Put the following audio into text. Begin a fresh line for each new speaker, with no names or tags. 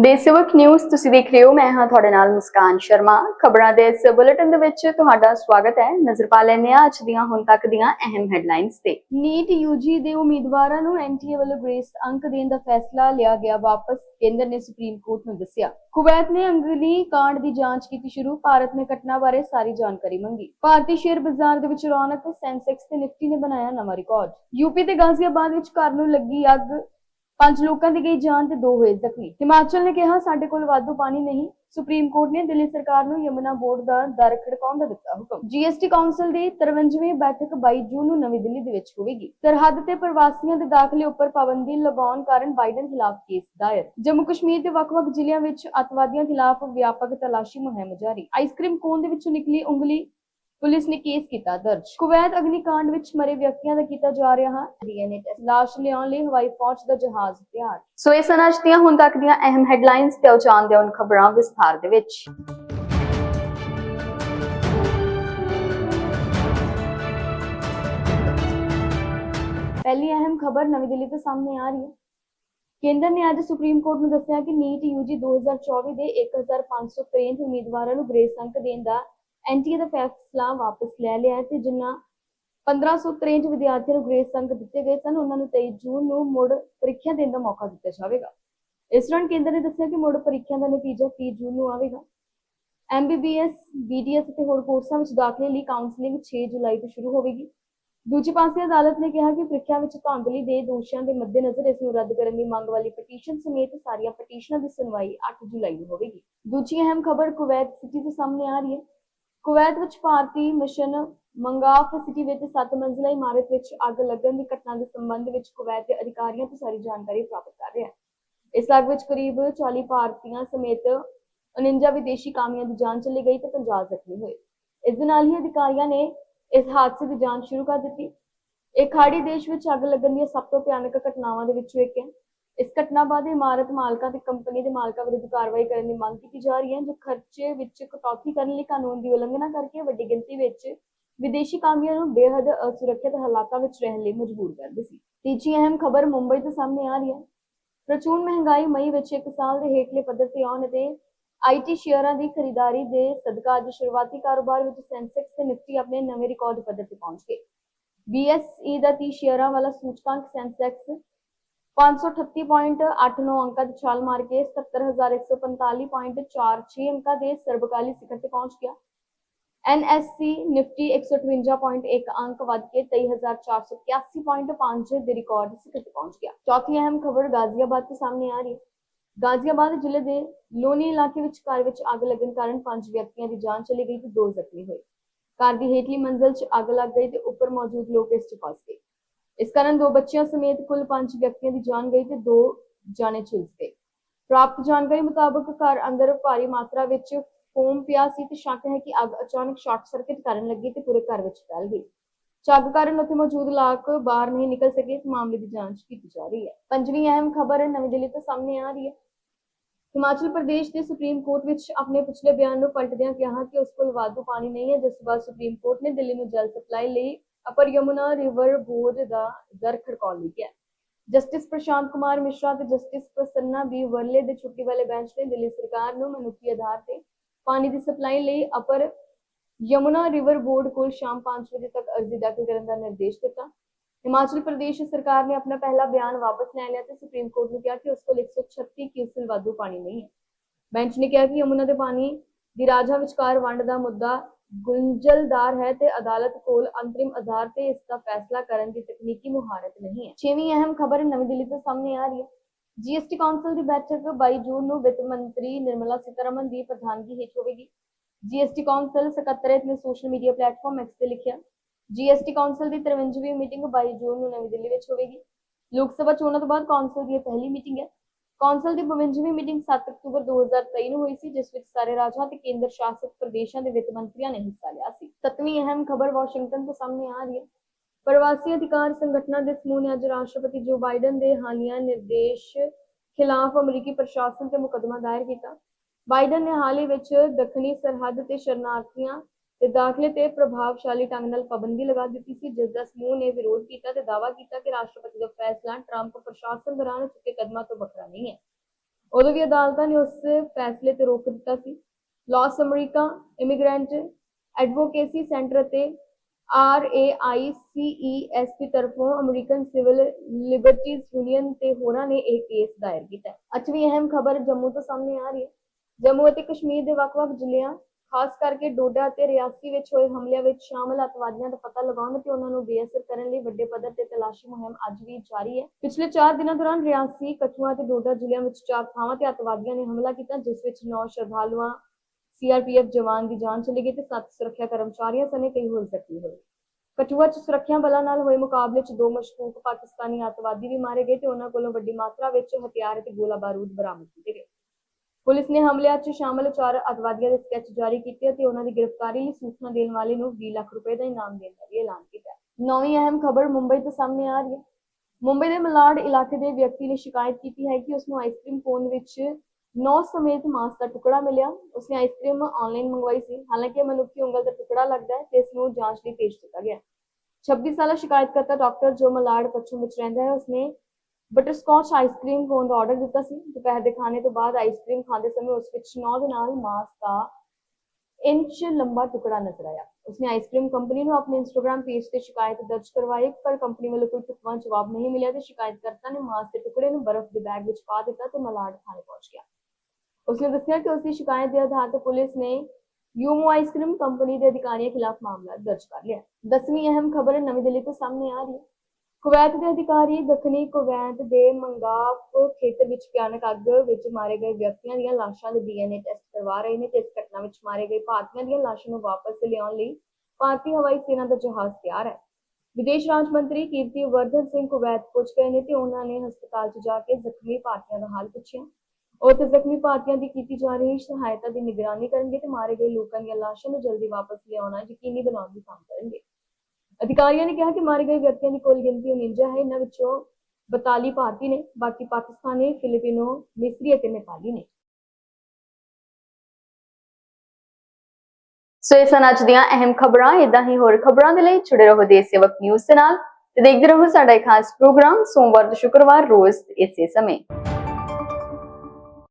ਦੇਸ਼ਵਕ news, ਤੁਸੀਂ ਦੇਖ ਰਹੇ ਹੋ, ਮੈਂ ਹਾਂ ਤੁਹਾਡੇ ਨਾਲ ਮੁਸਕਾਨ ਸ਼ਰਮਾ। ਖਬਰਾਂ ਦੇ ਇਸ ਬੁਲੇਟਿਨ ਦੇ ਵਿੱਚ ਤੁਹਾਡਾ ਸਵਾਗਤ ਹੈ। ਨਜ਼ਰ ਪਾ ਲੈਂਦੇ ਹਾਂ ਅੱਜ ਦੀਆਂ, ਹੁਣ ਤੱਕ ਦੀਆਂ ਅਹਿਮ ਹੈਡਲਾਈਨਸ ਤੇ। ਨੀਟ ਯੂਜੀ ਦੇ ਉਮੀਦਵਾਰਾਂ ਨੂੰ ਐਨਟੀਏ ਵੱਲੋਂ ਗ੍ਰੇਸ ਅੰਕ ਦੇਣ ਦਾ ਫੈਸਲਾ ਲਿਆ ਗਿਆ ਵਾਪਸ, ਕੇਂਦਰ ਨੇ ਸੁਪਰੀਮ ਕੋਰਟ ਨੂੰ ਦੱਸਿਆ। ਕੁਵੈਤ ਨੇ ਅੰਗਲੀ ਕਾਂਡ ਦੀ ਜਾਂਚ ਕੀਤੀ ਸ਼ੁਰੂ, ਭਾਰਤ ਨੇ ਘਟਨਾ ਬਾਰੇ ਸਾਰੀ ਜਾਣਕਾਰੀ ਮੰਗੀ। ਭਾਰਤੀ ਸ਼ੇਅਰ ਬਾਜ਼ਾਰ ਦੇ ਵਿੱਚ ਰੌਣਕ, ਸੈਂਸੈਕਸ ਤੇ ਨਿਫਟੀ ਨੇ ਬਣਾਇਆ ਨਵਾਂ ਰਿਕਾਰਡ। ਯੂਪੀ ਤੇ ਗਾਜ਼ੀਆਬਾਦ ਵਿੱਚ ਘਰ ਨੂੰ ਲੱਗੀ ਅੱਗ ਪੰਜ ਲੋਕਾਂ ਦੀ ਗਈ ਜਾਨ ਤੇ ਦੋ ਹੋਏ ਜ਼ਖਮੀ। ਹਿਮਾਚਲ ਨੇ ਕਿਹਾ, ਸਾਡੇ ਕੋਲ ਵਾਧੂ ਪਾਣੀ ਨਹੀਂ। ਸੁਪਰੀਮ ਕੋਰਟ ਨੇ ਦਿੱਲੀ ਸਰਕਾਰ ਨੂੰ ਯਮੁਨਾ ਬੋਰਡ ਦਾ ਦਰ ਖੜਕਾਉਣ ਦਾ ਦਿੱਤਾ ਹੁਕਮ। ਜੀਐਸਟੀ ਕਾਉਂਸਲ ਦੀ 53ਵੀਂ ਬੈਠਕ 22 ਜੂਨ ਨੂੰ ਨਵੀਂ ਦਿੱਲੀ ਦੇ ਵਿੱਚ ਹੋਵੇਗੀ। ਸਰਹੱਦ ਤੇ ਪ੍ਰਵਾਸੀਆਂ ਦੇ ਦਾਖਲੇ ਉੱਪਰ ਪਾਬੰਦੀ ਲਗਾਉਣ ਕਾਰਨ ਬਾਈਡਨ ਖਿਲਾਫ ਕੇਸ ਦਾਇਰ। ਜੰਮੂ ਕਸ਼ਮੀਰ ਦੇ ਵੱਖ-ਵੱਖ ਜ਼ਿਲ੍ਹਿਆਂ ਵਿੱਚ ਅੱਤਵਾਦੀਆਂ ਖਿਲਾਫ ਵਿਆਪਕ ਤਲਾਸ਼ੀ ਮੁਹਿੰਮ ਜਾਰੀ। ਆਈਸਕ੍ਰੀਮ ਕੋਨ ਦੇ ਵਿੱਚੋਂ ਨਿਕਲੀ ਉਂਗਲੀ ਪੁਲਿਸ ਨੇ ਕੇਸ ਕੀਤਾ ਦਰਜ। ਕੁਵੈਤ ਅਗਨੀਕਾਂਡ ਵਿੱਚ ਮਰੇ ਵਿਅਕਤੀਆਂ ਦਾ ਕੀਤਾ ਜਾ ਰਿਹਾ ਡੀਐਨਏ ਟੈਸਟ। ਲਾਸ਼ ਲਿਆਉਣ ਲਈ ਹਵਾਈ ਫੌਜ ਦਾ ਜਹਾਜ਼ ਤਿਆਰ। ਸੋ ਇਹ ਸਨ ਅੱਜ ਦੀਆਂ ਹੁਣ ਤੱਕ ਦੀਆਂ ਅਹਿਮ ਹੈਡਲਾਈਨਸ ਤੇ ਉਹ ਜਾਣਦੇ ਹਾਂ ਖਬਰਾਂ ਵਿਸਥਾਰ ਦੇ ਵਿੱਚ। ਪਹਿਲੀ ਅਹਿਮ ਖਬਰ ਨਵੀਂ ਦਿੱਲੀ ਤੋਂ ਸਾਹਮਣੇ ਆ ਰਹੀ ਹੈ। ਕੇਂਦਰ ਨੇ ਅੱਜ ਸੁਪਰੀਮ ਕੋਰਟ ਨੂੰ ਦੱਸਿਆ ਕਿ ਨੀਟ ਯੂਜੀ 2024 ਦੇ 1563 ਉਮੀਦਵਾਰਾਂ ਨੂੰ ਗ੍ਰੇਸ ਅੰਕ ਦੇਣ ਦਾ ਐਨਟੀਏ ਦਾ ਫੈਸਲਾ ਵਾਪਸ ਲੈ ਲਿਆ ਤੇ ਜਿਨ੍ਹਾਂ 1563 ਵਿਦਿਆਰਥੀਆਂ ਨੂੰ ਗ੍ਰੇਸ ਅੰਕ ਦਿੱਤੇ ਗਏ ਸਨ, ਉਹਨਾਂ ਨੂੰ 23 ਜੂਨ ਨੂੰ ਮੁੜ ਪ੍ਰੀਖਿਆ ਦੇਣ ਦਾ ਮੌਕਾ ਦਿੱਤਾ ਜਾਵੇਗਾ। ਇਸ ਦੌਰਾਨ ਕੇਂਦਰ ਨੇ ਦੱਸਿਆ ਕਿ ਮੁੜ ਪ੍ਰੀਖਿਆ ਦਾ ਨਤੀਜਾ 30 ਜੂਨ ਨੂੰ ਆਵੇਗਾ। ਐਮਬੀਬੀਐਸ ਬੀਡੀਐਸ ਅਤੇ ਹੋਰ ਕੋਰਸਾਂ ਵਿੱਚ ਦਾਖਲੇ ਲਈ ਕਾਉਂਸਲਿੰਗ 6 ਜੁਲਾਈ ਤੋਂ ਸ਼ੁਰੂ ਹੋਵੇਗੀ। ਦੂਜੇ ਪਾਸੇ ਅਦਾਲਤ ਨੇ ਕਿਹਾ ਕਿ ਪ੍ਰੀਖਿਆ ਵਿੱਚ ਧਾਂਦਲੀ ਦੇ ਦੋਸ਼ਾਂ ਦੇ ਮੱਦੇਨਜ਼ਰ ਇਸ ਨੂੰ ਰੱਦ ਕਰਨ ਦੀ ਮੰਗ ਵਾਲੀ ਪਟੀਸ਼ਨ ਸਮੇਤ ਸਾਰੀਆਂ ਪਟੀਸ਼ਨਾਂ ਦੀ ਸੁਣਵਾਈ 8 ਜੁਲਾਈ ਨੂੰ ਹੋਵੇਗੀ। ਦੂਜੀ ਅਹਿਮ ਖਬਰ ਕੁਵੈਤ ਸਿਟੀ ਤੋਂ ਸਾਹਮਣੇ ਆ ਰਹੀ ਹੈ। ਕੁਵੈਤ ਵਿੱਚ ਭਾਰਤੀ ਮਿਸ਼ਨ ਮੰਗਾਫ ਸਿਟੀ ਵਿੱਚ 7 ਮੰਜ਼ਿਲਾ ਇਮਾਰਤ ਵਿੱਚ ਅੱਗ ਲੱਗਣ ਦੀ ਘਟਨਾ ਦੇ ਸੰਬੰਧ ਵਿੱਚ ਕੁਵੈਤ ਦੇ ਅਧਿਕਾਰੀਆਂ ਤੋਂ ਸਾਰੀ ਜਾਣਕਾਰੀ ਪ੍ਰਾਪਤ ਕਰ ਰਿਹਾ ਹੈ। ਇਸ ਅੱਗ ਵਿੱਚ ਕਰੀਬ 40 ਭਾਰਤੀਆਂ ਸਮੇਤ 49 ਵਿਦੇਸ਼ੀ ਕਾਮਿਆਂ ਦੀ ਜਾਨ ਚਲੀ ਗਈ ਤੇ 50 ਜ਼ਖਮੀ ਹੋਏ। ਇਸ ਦੇ ਨਾਲ ਹੀ ਅਧਿਕਾਰੀਆਂ ਨੇ ਇਸ ਹਾਦਸੇ ਦੀ ਜਾਂਚ ਸ਼ੁਰੂ ਕਰ ਦਿੱਤੀ। ਇਹ ਖਾੜੀ ਦੇਸ਼ ਵਿੱਚ ਅੱਗ ਲੱਗਣ ਦੀਆਂ ਸਭ ਤੋਂ ਭਿਆਨਕ ਘਟਨਾਵਾਂ ਦੇ ਵਿੱਚੋਂ ਇੱਕ ਹੈ। ਇਸ ਘਟਨਾ ਬਾਅਦ ਇਮਾਰਤ ਮਾਲਕਾਂ ਤੇ ਕੰਪਨੀ ਦੇ ਮਾਲਕਾਂ ਵਿਰੁੱਧ ਕਾਰਵਾਈ ਕਰਨ ਦੀ ਮੰਗ ਕੀਤੀ ਜਾ ਰਹੀ ਹੈ, ਜੋ ਖਰਚੇ ਵਿੱਚ ਕਟੌਤੀ ਕਰਨ ਲਈ ਕਾਨੂੰਨ ਦੀ ਉਲੰਘਣਾ ਕਰਕੇ ਵੱਡੀ ਗਿਣਤੀ ਵਿੱਚ ਵਿਦੇਸ਼ੀ ਕਾਮਿਆਂ ਨੂੰ ਬੇਹੱਦ ਅਸੁਰੱਖਿਅਤ ਹਾਲਾਤਾਂ ਵਿੱਚ ਰਹਿਣ ਲਈ ਮਜਬੂਰ ਕਰਦੇ ਸੀ। ਤੀਜੀ ਅਹਿਮ ਖਬਰ ਮੁੰਬਈ ਤੋਂ ਸਾਹਮਣੇ ਆ ਰਹੀ ਹੈ। ਪ੍ਰਚੂਨ ਮਹਿੰਗਾਈ ਮਈ ਵਿੱਚ ਇੱਕ ਸਾਲ ਦੇ ਹੇਠਲੇ ਪੱਧਰ ਤੇ ਆਉਣ ਅਤੇ ਆਈਟੀ ਸ਼ੇਅਰਾਂ ਦੀ ਖਰੀਦਦਾਰੀ ਦੇ ਸਦਕਾ ਅੱਜ ਸ਼ੁਰੂਆਤੀ ਕਾਰੋਬਾਰ ਵਿੱਚ ਸੈਂਸੈਕਸ ਤੇ ਨਿਫਟੀ ਆਪਣੇ ਨਵੇਂ ਰਿਕਾਰਡ ਪੱਧਰ ਤੇ ਪਹੁੰਚ ਗਏ। BSE ਦਾ 30 ਸ਼ੇਅਰਾਂ ਵਾਲਾ ਸੂਚਕਾਂਕ ਸੈਂਸੈਕਸ 538.89 ਅੰਕਾਂ ਦੀ ਛਾਲ ਮਾਰ ਕੇ 77145.46 ਅੰਕਾਂ ਦੇ ਸਰਬਕਾਲੀ ਸਿਖਰ ਤੇ ਪਹੁੰਚ ਗਿਆ। NSE ਨਿਫਟੀ 158.1 ਅੰਕ ਵੱਧ ਕੇ 23481.5 ਦੇ ਰਿਕਾਰਡ ਸਿਖਰ ਤੇ ਪਹੁੰਚ ਗਿਆ। ਚੌਥੀ ਅਹਿਮ ਖਬਰ ਗਾਜ਼ੀਆਬਾਦ ਤੋਂ ਸਾਹਮਣੇ ਆ ਰਹੀ ਹੈ। ਗਾਜ਼ੀਆਬਾਦ ਜ਼ਿਲ੍ਹੇ ਦੇ ਲੋਨੀ ਇਲਾਕੇ ਵਿੱਚ ਘਰ ਵਿੱਚ ਅੱਗ ਲੱਗਣ ਕਾਰਨ ਪੰਜ ਵਿਅਕਤੀਆਂ ਦੀ ਜਾਨ ਚਲੀ ਗਈ ਤੇ ਦੋ ਜ਼ਖਮੀ ਹੋਏ। ਘਰ ਦੀ ਹੇਠਲੀ ਮੰਜ਼ਲ 'ਚ ਅੱਗ ਲੱਗ ਗਈ ਤੇ ਉੱਪਰ ਮੌਜੂਦ ਲੋਕ ਇਸ 'ਚ ਫਸ ਗਏ। ਇਸ ਕਾਰਨ ਦੋ ਬੱਚਿਆਂ ਸਮੇਤ ਕੁੱਲ ਪੰਜ ਵਿਅਕਤੀਆਂ ਦੀ ਜਾਨ ਗਈ ਤੇ ਦੋ ਜਾਣੇ ਝੁਲਸ ਗਏ। ਪ੍ਰਾਪਤ ਜਾਣਕਾਰੀ ਮੁਤਾਬਕ ਘਰ ਅੰਦਰ ਭਾਰੀ ਮਾਤਰਾ ਵਿੱਚ ਫੋਮ ਪਿਆ ਸੀ ਤੇ ਸ਼ੱਕ ਹੈ ਕਿ ਅੱਗ ਅਚਾਨਕ ਸ਼ਾਰਟ ਸਰਕਟ ਕਾਰਨ ਲੱਗੀ ਤੇ ਪੂਰੇ ਘਰ ਵਿੱਚ ਫੈਲ ਗਈ। ਚੱਗ ਕਾਰਨ ਉੱਥੇ ਮੌਜੂਦ ਲਾਕ ਬਾਹਰ ਨਹੀਂ ਨਿਕਲ ਸਕੇ, ਇਸ ਮਾਮਲੇ ਦੀ ਜਾਂਚ ਕੀਤੀ ਜਾ ਰਹੀ ਹੈ। ਪੰਜਵੀਂ ਅਹਿਮ ਖਬਰ ਨਵੀਂ ਦਿੱਲੀ ਤੋਂ ਸਾਹਮਣੇ ਆ ਰਹੀ ਹੈ। ਹਿਮਾਚਲ ਪ੍ਰਦੇਸ਼ ਦੇ ਸੁਪਰੀਮ ਕੋਰਟ ਵਿੱਚ ਆਪਣੇ ਪਿਛਲੇ ਬਿਆਨ ਨੂੰ ਪਲਟਦਿਆਂ ਕਿਹਾ ਕਿ ਉਸ ਕੋਲ ਵਾਧੂ ਪਾਣੀ ਨਹੀਂ ਹੈ, ਜਿਸ ਤੋਂ ਬਾਅਦ ਸੁਪਰੀਮ ਕੋਰਟ ਨੇ ਦਿੱਲੀ ਨੂੰ ਜਲ ਸਪਲਾਈ ਲਈ ਅਪਰ ਯਮੁਨਾ ਰਿਵਰ ਬੋਰਡ ਦਾ ਦਰ ਖੜਕਾਉਣ ਲਈ ਕਿਹਾ। ਜਸਟਿਸ ਪ੍ਰਸ਼ਾਂਤ ਕੁਮਾਰ ਮਿਸ਼ਰਾ ਤੇ ਜਸਟਿਸ ਪ੍ਰਸੰਨਾ ਬੀ ਵਰਲੇ ਦੇ ਛੁੱਟੀ ਵਾਲੇ ਬੈਂਚ ਨੇ ਦਿੱਲੀ ਸਰਕਾਰ ਨੂੰ ਮਨੁੱਖੀ ਆਧਾਰ ਤੇ ਪਾਣੀ ਦੀ ਸਪਲਾਈ ਲਈ ਅਪਰ ਯਮੁਨਾ ਰਿਵਰ ਬੋਰਡ ਕੋਲ ਸ਼ਾਮ 5 ਵਜੇ ਤੱਕ ਅਰਜ਼ੀ ਦਾਖਲ ਕਰਨ ਦਾ ਨਿਰਦੇਸ਼ ਦਿੱਤਾ। ਹਿਮਾਚਲ ਪ੍ਰਦੇਸ਼ ਸਰਕਾਰ ਨੇ ਆਪਣਾ ਪਹਿਲਾ ਬਿਆਨ ਵਾਪਸ ਲੈ ਲਿਆ ਤੇ ਸੁਪਰੀਮ ਕੋਰਟ ਨੂੰ ਕਿਹਾ ਕਿ ਉਸ ਕੋਲ 136 ਕਿਊਸਲ ਵਾਧੂ ਪਾਣੀ ਨਹੀਂ ਹੈ। ਬੈਂਚ ਨੇ ਕਿਹਾ ਕਿ ਯਮੁਨਾ ਦੇ ਪਾਣੀ ਦੀ ਰਾਜਾ ਵਿਚਕਾਰ ਵੰਡ ਦਾ ਮੁੱਦਾ ਗੁੰਝਲਦਾਰ ਹੈ ਤੇ ਅਦਾਲਤ ਕੋਲ ਅੰਤਰਿਮ ਆਧਾਰ ਤੇ ਇਸ ਦਾ ਫੈਸਲਾ ਕਰਨ ਦੀ ਤਕਨੀਕੀ ਮੁਹਾਰਤ ਨਹੀਂ ਹੈ। ਛੇਵੀਂ ਅਹਿਮ ਖਬਰ ਨਵੀਂ ਦਿੱਲੀ ਤੋਂ ਸਾਹਮਣੇ ਆ ਰਹੀ ਹੈ। ਜੀਐਸਟੀ ਕਾਉਂਸਲ ਦੀ ਬੈਠਕ 22 ਜੂਨ ਨੂੰ ਵਿੱਤ ਮੰਤਰੀ ਨਿਰਮਲਾ ਸੀਤਾਰਮਨ ਦੀ ਪ੍ਰਧਾਨਗੀ ਹੇਠ ਹੋਵੇਗੀ। ਜੀਐਸਟੀ ਕਾਉਂਸਲ ਸਕੱਤਰੇਤ ਨੇ ਸੋਸ਼ਲ ਮੀਡੀਆ ਪਲੇਟਫਾਰਮ ਐਕਸ ਤੇ ਲਿਖਿਆ ਜੀਐਸਟੀ ਕਾਉਂਸਲ ਦੀ 53ਵੀਂ ਮੀਟਿੰਗ 22 ਜੂਨ ਨੂੰ ਨਵੀਂ ਦਿੱਲੀ ਵਿੱਚ ਹੋਵੇਗੀ। ਲੋਕ ਸਭਾ ਚੋਣਾਂ ਤੋਂ ਬਾਅਦ ਕੌਂਸਲ ਦੀ ਇਹ ਪਹਿਲੀ ਮੀਟਿੰਗ ਹੈ। ਕਾਉਂਸਲ ਦੀ 52ਵੀਂ ਮੀਟਿੰਗ 7 ਅਕਤੂਬਰ 2023 ਨੂੰ ਹੋਈ ਸੀ, ਜਿਸ ਵਿੱਚ ਸਾਰੇ ਰਾਜਾਂ ਤੇ ਕੇਂਦਰ ਸ਼ਾਸਿਤ ਪ੍ਰਦੇਸ਼ਾਂ ਦੇ ਵਿੱਤ ਮੰਤਰੀਆਂ ਨੇ ਹਿੱਸਾ ਲਿਆ ਸੀ। ਸੱਤਵੀਂ ਅਹਿਮ ਖਬਰ ਵਾਸ਼ਿੰਗਟਨ ਤੋਂ ਸਾਹਮਣੇ ਆ ਰਹੀ ਹੈ। ਪ੍ਰਵਾਸੀ ਅਧਿਕਾਰ ਸੰਗਠਨਾਂ ਦੇ ਸਮੂਹ ਨੇ ਅੱਜ ਰਾਸ਼ਟਰਪਤੀ ਜੋ ਬਾਈਡਨ ਦੇ ਹਾਲੀਆ ਨਿਰਦੇਸ਼ ਖਿਲਾਫ ਅਮਰੀਕੀ ਪ੍ਰਸ਼ਾਸਨ ਤੇ ਮੁਕੱਦਮਾ ਦਾਇਰ ਕੀਤਾ। ਬਾਈਡਨ ਨੇ ਹਾਲ ਹੀ ਵਿੱਚ ਦੱਖਣੀ ਸਰਹੱਦ ਤੇ ਸ਼ਰਨਾਰਥੀਆਂ ਦੇ ਦਾਖਲੇ ਤੇ ਪ੍ਰਭਾਵਸ਼ਾਲੀ ਢੰਗ ਨਾਲ ਪਾਬੰਦੀ ਲਗਾ ਦਿੱਤੀ ਸੀ, ਜਿਸ ਦਾ ਸਮੂਹ ਨੇ ਵਿਰੋਧ ਕੀਤਾ ਤੇ ਦਾਅਵਾ ਕੀਤਾ ਕਿ ਰਾਸ਼ਟਰਪਤੀ ਦਾ ਫੈਸਲਾ ਟਰੰਪ ਪ੍ਰਸ਼ਾਸਨ ਦੌਰਾਨ ਚੁੱਕੇ ਕਦਮਾਂ ਤੋਂ ਵੱਖਰਾ ਨਹੀਂ ਹੈ। ਉਦੋਂ ਵੀ ਅਦਾਲਤਾਂ ਨੇ ਉਸ ਫੈਸਲੇ ਤੇ ਰੋਕ ਦਿੱਤਾ ਸੀ। Las Americas, immigrant advocacy center ਅਤੇ RAICES ਦੀ ਤਰਫੋਂ ਅਮਰੀਕਨ ਸਿਵਲ ਲਿਬਰਟੀਜ਼ ਯੂਨੀਅਨ ਤੇ ਹੋਰਾਂ ਨੇ ਇਹ ਕੇਸ ਦਾਇਰ ਕੀਤਾ। ਹੈ ਅੱਜ ਵੀ ਅਹਿਮ ਖਬਰ ਜੰਮੂ ਤੋਂ ਸਾਹਮਣੇ ਆ ਰਹੀ ਹੈ। ਜੰਮੂ ਅਤੇ ਕਸ਼ਮੀਰ ਦੇ ਵੱਖ-ਵੱਖ ਜ਼ਿਲ੍ਹਿਆਂ ਖਾਸ ਕਰਕੇ ਡੋਡਾ ਅਤੇ ਰਿਆਸੀ ਵਿੱਚ ਹੋਏ ਹਮਲਿਆਂ ਵਿੱਚ ਸ਼ਾਮਲ ਅਤਵਾਦੀਆਂ ਦਾ ਪਤਾ ਲਗਾਉਣ ਅਤੇ ਉਹਨਾਂ ਨੂੰ ਬੇਅਸਰ ਕਰਨ ਲਈ ਵੱਡੇ ਪੱਧਰ ਤੇ ਤਲਾਸ਼ੀ ਮੁਹਿੰਮ ਅੱਜ ਵੀ ਜਾਰੀ ਹੈ। ਪਿਛਲੇ 4 ਦਿਨਾਂ ਦੌਰਾਨ ਰਿਆਸੀ, ਕਠੂਆ ਅਤੇ ਡੋਡਾ ਜ਼ਿਲ੍ਹਿਆਂ ਵਿੱਚ ਚਾਰ ਥਾਵਾਂ ਤੇ ਅਤਵਾਦੀਆਂ ਨੇ ਹਮਲਾ ਕੀਤਾ, ਜਿਸ ਵਿੱਚ 9 ਸ਼ਰਧਾਲੂਆਂ ਸੀਆਰਪੀਐਫ ਜਵਾਨ ਦੀ ਜਾਨ ਚਲੀ ਗਈ ਤੇ 7 ਸੁਰੱਖਿਆ ਕਰਮਚਾਰੀਆਂ ਸਣੇ ਕਈ ਹੋਰ ਜ਼ਖਮੀ ਹੋਏ। ਕਠੂਆ 'ਚ ਸੁਰੱਖਿਆ ਬਲਾਂ ਨਾਲ ਹੋਏ ਮੁਕਾਬਲੇ 'ਚ ਦੋ ਮਸ਼ਕੂਕ ਪਾਕਿਸਤਾਨੀ ਅੱਤਵਾਦੀ ਵੀ ਮਾਰੇ ਗਏ ਤੇ ਉਹਨਾਂ ਕੋਲੋਂ ਵੱਡੀ ਮਾਤਰਾ ਵਿੱਚ ਹਥਿਆਰ ਅਤੇ ਗੋਲਾ ਬਾਰੂਦ ਬਰਾਮਦ ਕੀਤੇ ਗਏ। ਪੁਲਿਸ ਨੇ ਹਮਲਿਆਂ 'ਚ ਸ਼ਾਮਲ ਚਾਰ ਅੱਤਵਾਦੀਆਂ ਦੇ ਸਕੈਚ ਜਾਰੀ ਕੀਤੇ ਅਤੇ ਉਹਨਾਂ ਦੀ ਗ੍ਰਿਫਤਾਰੀ ਲਈ ਸੂਚਨਾ ਦੇਣ ਵਾਲੇ ਨੂੰ 20 ਲੱਖ ਰੁਪਏ ਦਾ ਇਨਾਮ ਦੇਣ ਦਾ ਵੀ ਐਲਾਨ ਕੀਤਾ। ਨੌਵੀਂ ਅਹਿਮ ਖਬਰ ਮੁੰਬਈ ਤੋਂ ਸਾਹਮਣੇ ਆ ਰਹੀ ਹੈ। ਮੁੰਬਈ ਦੇ ਮਲਾਡ ਇਲਾਕੇ ਦੇ ਵਿਅਕਤੀ ਨੇ ਸ਼ਿਕਾਇਤ ਕੀਤੀ ਹੈ ਕਿ ਉਸ ਨੂੰ ਆਈਸਕ੍ਰੀਮ ਕੋਨ ਵਿੱਚ ਨੌ ਸਮੇਤ ਮਾਸ ਦਾ ਟੁਕੜਾ ਮਿਲਿਆ। ਉਸਨੇ ਆਈਸਕ੍ਰੀਮ ਆਨਲਾਈਨ ਮੰਗਵਾਈ ਸੀ। ਹਾਲਾਂਕਿ ਮਨੁੱਖੀ ਉਂਗਲ ਦਾ ਟੁਕੜਾ ਲੱਗਦਾ ਹੈ ਤੇ ਇਸ ਨੂੰ ਜਾਂਚ ਲਈ ਭੇਜ ਦਿੱਤਾ ਗਿਆ। 26 ਸਾਲਾ ਸ਼ਿਕਾਇਤਕਰਤਾ ਡਾਕਟਰ ਜੋ ਮਲਾੜ ਪੱਛਮ ਵਿੱਚ ਰਹਿੰਦਾ ਹੈ, ਉਸਨੇ ਬਟਰਸਕੌਚ ਆਈਸਕ੍ਰੀਮ ਕੋਨ ਦਾ ਆਰਡਰ ਦਿੱਤਾ ਸੀ। ਦੁਪਹਿਰ ਦੇ ਖਾਣੇ ਤੋਂ ਬਾਅਦ ਆਈਸਕ੍ਰੀਮ ਖਾਂਦੇ ਸਮੇਂ ਉਸ ਵਿੱਚ ਨੌ ਦੇ ਨਾਲ ਮਾਂਸ ਦਾ ਇੰਚ ਲੰਬਾ ਟੁਕੜਾ ਨਜ਼ਰ ਆਇਆ। ਉਸਨੇ ਆਈਸਕ੍ਰੀਮ ਕੰਪਨੀ ਨੂੰ ਆਪਣੇ ਇੰਸਟਾਗ੍ਰam ਪੇਜ ਤੇ ਸ਼ਿਕਾਇਤ ਦਰਜ ਕਰਵਾਈ, ਪਰ ਕੰਪਨੀ ਵੱਲੋਂ ਕੋਈ ਢੁਕਵਾਂ ਜਵਾਬ ਨਹੀਂ ਮਿਲਿਆ ਤੇ ਸ਼ਿਕਾਇਤਕਰਤਾ ਨੇ ਮਾਸ ਦੇ ਟੁਕੜੇ ਨੂੰ ਬਰਫ਼ ਦੇ ਬੈਗ ਵਿੱਚ ਪਾ ਦਿੱਤਾ ਤੇ ਮਲਾਡ ਥਾਣੇ ਪਹੁੰਚ ਗਿਆ। ਉਸਨੇ ਦੱਸਿਆ ਕਿ ਉਸਦੀ ਸ਼ਿਕਾਇਤ ਦੇ ਆਧਾਰ ਤੇ ਪੁਲਿਸ ਨੇ ਯੂਮੋ ਆਈਸਕ੍ਰੀਮ ਕੰਪਨੀ ਦੇ ਅਧਿਕਾਰੀਆਂ ਖਿਲਾਫ ਮਾਮਲਾ ਦਰਜ ਕਰ ਲਿਆ। ਦਸਵੀਂ ਅਹਿਮ ਖਬਰ ਨਵੀਂ ਦਿੱਲੀ ਤੋਂ ਸਾਹਮਣੇ ਆ ਰਹੀ ਹੈ। ਕੁਵੈਤ ਦੇ ਅਧਿਕਾਰੀ ਦੱਖਣੀ ਕੁਵੈਤ ਦੇ ਮੰਗਾਫ ਖੇਤਰ ਵਿੱਚ ਭਿਆਨਕ ਅੱਗ ਵਿੱਚ ਮਾਰੇ ਗਏ ਵਿਅਕਤੀਆਂ ਦੀਆਂ ਲਾਸ਼ਾਂ ਦੇ ਡੀਐਨਏ ਟੈਸਟ ਕਰਵਾ ਰਹੇ ਨੇ ਤੇ ਇਸ ਘਟਨਾ ਵਿੱਚ ਮਾਰੇ ਗਏ ਭਾਰਤੀਆਂ ਦੀਆਂ ਲਾਸ਼ਾਂ ਨੂੰ ਵਾਪਸ ਲਿਆਉਣ ਲਈ ਭਾਰਤੀ ਹਵਾਈ ਸੈਨਾ ਦਾ ਜਹਾਜ਼ ਤਿਆਰ ਹੈ। ਵਿਦੇਸ਼ ਰਾਜ ਮੰਤਰੀ ਕੀਰਤੀ ਵਰਧਨ ਸਿੰਘ ਕੁਵੈਤ ਪਹੁੰਚ ਗਏ ਨੇ ਤੇ ਉਹਨਾਂ ਨੇ ਹਸਪਤਾਲ 'ਚ ਜਾ ਕੇ ਜ਼ਖਮੀ ਭਾਰਤੀਆਂ ਦਾ ਹਾਲ ਪੁੱਛਿਆ। ਉੱਥੇ ਜ਼ਖਮੀ ਭਾਰਤੀਆਂ ਦੀ ਕੀਤੀ ਜਾ ਰਹੀ ਸਹਾਇਤਾ ਦੀ ਨਿਗਰਾਨੀ ਕਰਨਗੇ ਤੇ ਮਾਰੇ ਗਏ ਲੋਕਾਂ ਦੀਆਂ ਲਾਸ਼ਾਂ ਨੂੰ ਜਲਦੀ ਵਾਪਸ ਲਿਆਉਣਾ ਯਕੀਨੀ ਬਣਾਉਣ ਦੀ ਕੰਮ ਕਰਨਗੇ। ਅਧਿਕਾਰੀਆਂ ਨੇ ਕਿਹਾ ਕਿ ਮਾਰੇ ਗਏ ਵਿਅਕਤੀਆਂ ਦੀ ਕੁੱਲ ਗਿਣਤੀ 49 ਹੈ, ਇਹਨਾਂ ਵਿੱਚੋਂ 42 ਭਾਰਤੀ ਨੇ, ਬਾਕੀ ਪਾਕਿਸਤਾਨੀ ਫਿਲੀਪੀਨੋ, ਮਿਸਰੀ ਅਤੇ ਨੇਪਾਲੀ ਨੇ। ਸੋ ਇਹ ਸਨ ਅੱਜ ਦੀਆਂ ਅਹਿਮ ਖਬਰਾਂ। ਇਦਾਂ ਹੀ ਹੋਰ ਖਬਰਾਂ ਦੇ ਲਈ ਜੁੜੇ ਰਹੋ ਦੇਸ਼ ਸੇਵਕ ਨਿਊਜ਼ ਦੇ ਨਾਲ ਤੇ ਦੇਖਦੇ ਰਹੋ ਸਾਡਾ ਇੱਕ ਖਾਸ ਪ੍ਰੋਗਰਾਮ ਸੋਮਵਾਰ ਤੋਂ ਸ਼ੁੱਕਰਵਾਰ ਰੋਜ਼ ਇਸੇ ਸਮੇਂ।